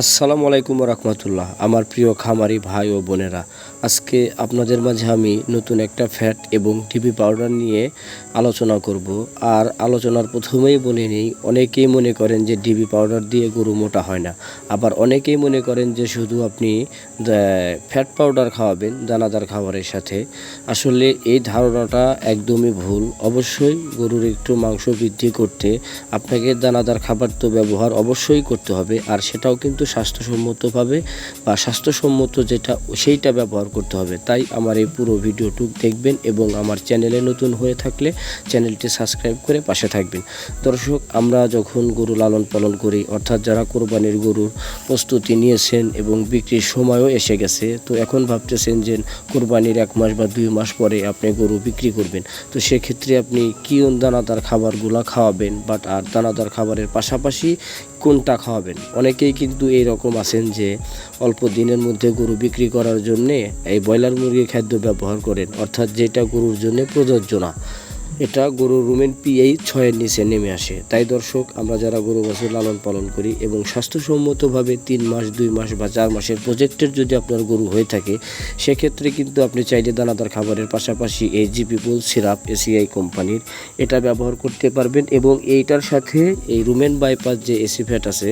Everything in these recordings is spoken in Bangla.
আসসালামু আলাইকুম রহমতুল্লাহ। আমার প্রিয় খামারি ভাই ও বোনেরা আজকে আপনাদের মাঝে আমি নতুন একটা ফ্যাট এবং টিপি পাউডার নিয়ে আলোচনা করব। আর আলোচনার প্রথমেই বলে নিই, অনেকেই মনে করেন যে ডিবি পাউডার দিয়ে গরু মোটা হয় না। আবার অনেকেই মনে করেন যে শুধু আপনি ফ্যাট পাউডার খাওয়াবেন দানাদার খাবারের সাথে। আসলে এই ধারণাটা একদমই ভুল। অবশ্যই গরুর একটু মাংস বৃদ্ধি করতে আপনাকে দানাদার খাবার তো ব্যবহার অবশ্যই করতে হবে। আর সেটাও কিন্তু স্বাস্থ্যসম্মতভাবে বা স্বাস্থ্যসম্মত যেটা, সেইটা ব্যবহার করতে হবে। তাই আমার এই পুরো ভিডিওটুক দেখবেন এবং আমার চ্যানেলে নতুন হয়ে থাকলে চ্যানেলটি সাবস্ক্রাইব করে পাশে থাকবেন। দর্শক, আমরা যখন গরু লালন পালন করি, অর্থাৎ যারা কোরবানির গরুর প্রস্তুতি নিয়েছেন এবং বিক্রির সময়ও এসে গেছে, তো এখন ভাবতেছেন যে কোরবানির এক মাস বা দুই মাস পরে আপনি গরু বিক্রি করবেন। তো সেক্ষেত্রে আপনি কি দানাদার খাবারগুলো খাওয়াবেন বাট আর দানাদার খাবারের পাশাপাশি কোনটা খাওয়াবেন? অনেকেই কিন্তু এই রকম আছেন যে অল্প দিনের মধ্যে গরু বিক্রি করার জন্যে এই ব্রয়লার মুরগির খাদ্য ব্যবহার করেন, অর্থাৎ যেটা গরুর জন্য প্রযোজ্য না। এটা গরুর রুমেন পিএইচ ছয়ের নিচে নেমে আসে। তাই দর্শক, আমরা যারা গরু বছর লালন পালন করি এবং স্বাস্থ্যসম্মতভাবে তিন মাস, দুই মাস বা চার মাসের প্রজেক্টের যদি আপনার গরু হয়ে থাকে, সেক্ষেত্রে কিন্তু আপনি চাইলে দানাদার খাবারের পাশাপাশি এই জিপি পোল সিরাপ এসিআই কোম্পানির এটা ব্যবহার করতে পারবেন এবং এইটার সাথে এই রুমেন বাইপাস যে এসি ফ্যাট আছে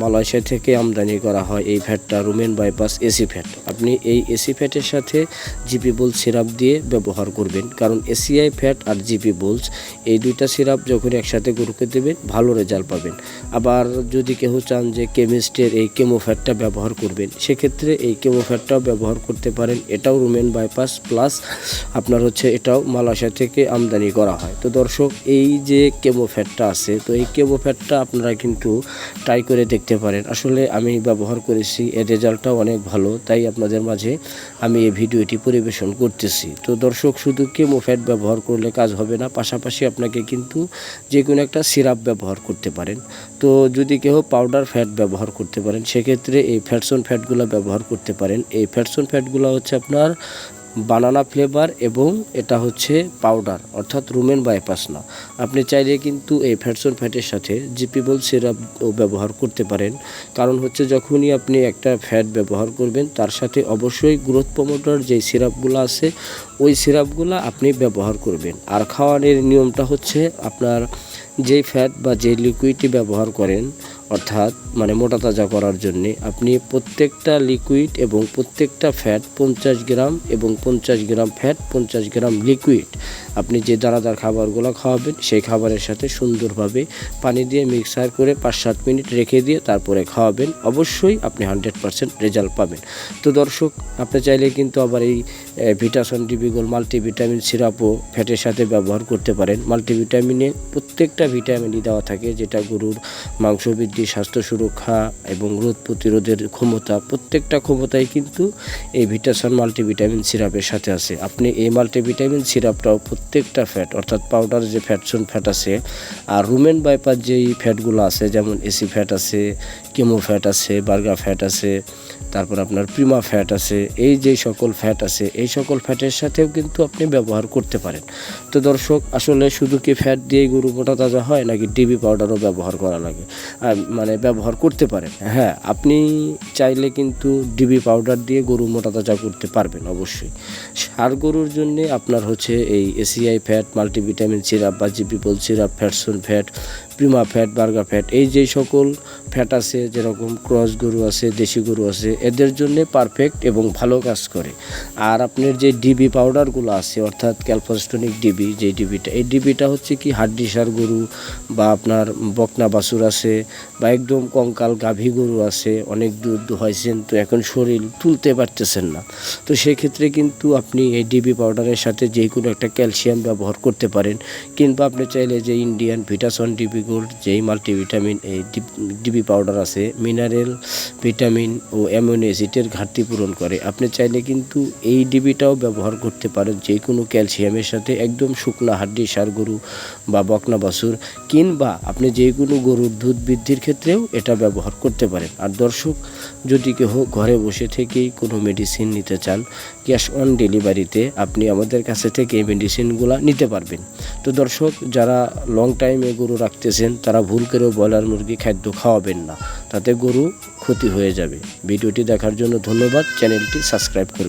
মালয়েশিয়া থেকে আমদানি করা হয় এই ফ্যাটটা, রুমেন বাইপাস এসি ফ্যাট। আপনি এই এসি ফ্যাটের সাথে জিপি বোল সিরাপ দিয়ে ব্যবহার করবেন, কারণ এসিআই ফ্যাট আর জিপি বোলস এই দুইটা সিরাপ যখন একসাথে গরুকে দেবেন, ভালো রেজাল্ট পাবেন। আবার যদি কেউ চান যে কেমিস্টের এই কেমো ফ্যাটটা ব্যবহার করবেন, সেক্ষেত্রে এই কেমো ফ্যাটটাও ব্যবহার করতে পারেন। এটাও রুমেন বাইপাস প্লাস আপনার হচ্ছে এটাও মালয়েশিয়া থেকে আমদানি করা হয়। তো দর্শক, এই যে কেমো ফ্যাটটা আছে, তো এই কেমো ফ্যাটটা আপনারা কিন্তু ট্রাই করে দেখতে পারেন। আসলে আমি ব্যবহার করেছি, এর রেজাল্টটাও অনেক ভালো, তাই আপনাদের মাঝে আমি এই ভিডিওটি পরিবেশন করতেছি। তো দর্শক, শুধু কেমো ফ্যাট ব্যবহার করলে কাজ হবে না, পাশাপাশি আপনাকে কিন্তু যে কোনো একটা সিরাপ ব্যবহার করতে পারেন। তো যদি কেউ পাউডার ফ্যাট ব্যবহার করতে পারেন, সেক্ষেত্রে এই ফ্যাটসন ফ্যাটগুলো ব্যবহার করতে পারেন। এই ফ্যাটসন ফ্যাটগুলো হচ্ছে আপনার বানানা ফ্লেভার এবং এটা হচ্ছে পাউডার অর্থাৎ রুমেন বাইপাস না। আপনি চাইলে কিন্তু এই ফ্যাটসন ফ্যাটের সাথে জিপিবল সিরাপও ব্যবহার করতে পারেন। কারণ হচ্ছে যখনই আপনি একটা ফ্যাট ব্যবহার করবেন, তার সাথে অবশ্যই গ্রোথ প্রমোটার যেই সিরাপগুলো আছে, ওই সিরাপগুলো আপনি ব্যবহার করবেন। আর খাওয়ানোর নিয়মটা হচ্ছে আপনার যেই ফ্যাট বা যে লিকুইডটি ব্যবহার করেন অর্থাৎ মানে মোটা তাজা করার জন্য আপনি প্রত্যেকটা লিকুইড এবং প্রত্যেকটা ফ্যাট পঞ্চাশ গ্রাম এবং পঞ্চাশ গ্রাম ফ্যাট পঞ্চাশ গ্রাম লিকুইড আপনি যে দানাদার খাবারগুলো খাওয়াবেন, সেই খাবারের সাথে সুন্দরভাবে পানি দিয়ে মিক্সার করে পাঁচ সাত মিনিট রেখে দিয়ে তারপরে খাওয়াবেন। অবশ্যই আপনি হান্ড্রেড পারসেন্ট রেজাল্ট পাবেন। তো দর্শক, আপনি চাইলে কিন্তু আবার এই ভিটাসন ডিবিগোল মাল্টিভিটামিন সিরাপও ফ্যাটের সাথে ব্যবহার করতে পারেন। মাল্টিভিটামিনে প্রত্যেকটা ভিটামিনই দেওয়া থাকে, যেটা গরুর মাংস বৃদ্ধি, স্বাস্থ্য সুরক্ষা এবং রোগ প্রতিরোধের ক্ষমতা, প্রত্যেকটা ক্ষমতাই কিন্তু এই ভিটাসন মাল্টিভিটামিন সিরাপের সাথে আছে। আপনি এই মাল্টিভিটামিন সিরাপটাও প্রত্যেকটা ফ্যাট অর্থাৎ পাউডার যে ফ্যাটসন ফ্যাট আছে, আর রুমেন বাইপার যেই ফ্যাটগুলো আছে, যেমন এসি ফ্যাট আছে কেমো ফ্যাট আছে বার্গার ফ্যাট আছে, তারপর আপনার প্রিমা ফ্যাট আছে, এই যে সকল ফ্যাট আছে, এই সকল ফ্যাটের সাথেও কিন্তু আপনি ব্যবহার করতে পারেন। তো দর্শক, আসলে শুধু কি ফ্যাট দিয়ে গরু মোটা তাজা হয়, নাকি ডিবি পাউডারও ব্যবহার করা লাগে? মানে ব্যবহার করতে পারেন। হ্যাঁ আপনি চাইলে কিন্তু ডিবি পাউডার দিয়ে গরু মোটা তাজা করতে পারবেন, অবশ্যই। সার গরুর জন্যে আপনার হচ্ছে এই এসিআই ফ্যাট মাল্টিভিটামিন সিরাপ বা জিপিপল syrup ফ্যাটসন fat Prima fat burger fat, এই যে সকল ফ্যাট আছে, যেরকম ক্রস গরু আছে, দেশি গরু আছে, এদের জন্য পারফেক্ট এবং ভালো কাজ করে। আর আপনার যে ডিবি পাউডারগুলো আছে, অর্থাৎ ক্যালফোস্টনিক ডিবি যে ডিবিটা এই ডিবিটা হচ্ছে কি হাড্ডি সার গরু বা আপনার বকনা বাছুর আছে বা একদম কঙ্কাল গাভী গরু আছে, অনেক দুধ হয়েছেন, তো এখন শরীর তুলতে পারতেছেন না। তো সেক্ষেত্রে কিন্তু আপনি এই ডিবি পাউডারের সাথে যে কোনো একটা ক্যালসিয়াম ব্যবহার করতে পারেন, কিংবা আপনি চাইলে যে ইন্ডিয়ান ভিটাসন ডিবি গোল্ড যেই মাল্টিভিটামিন এই ডিবি পাউডার আছে, মিনারেল, ভিটামিন ও অ্যামিনো অ্যাসিডের ঘাটতি পূরণ করে। আপনি চাইলে কিন্তু এই ডিবিটাও ব্যবহার করতে পারেন যে কোনো ক্যালসিয়ামের সাথে একদম শুকনা হাড্ডি, সার গরু বা বকনা বাছুর, কিংবা আপনি যে কোনো গরুর দুধ বৃদ্ধির ক্ষেত্রেও এটা ব্যবহার করতে পারেন। আর দর্শক, যদি কেউ ঘরে বসে থেকেই কোনো মেডিসিন নিতে চান, ক্যাশ অন ডেলিভারিতে আপনি আমাদের কাছে থেকে এই মেডিসিনগুলো নিতে পারবেন। তো দর্শক, যারা লং টাইমে গরু রাখতেছেন দেখতেছেন তারা ভুল করেও ব্রয়লার মুরগি খাদ্য খাওয়াবেন না। তাতে গরু ক্ষতি হয়ে যাবে। ভিডিওটি দেখার জন্য ধন্যবাদ। চ্যানেলটি সাবস্ক্রাইব করুন।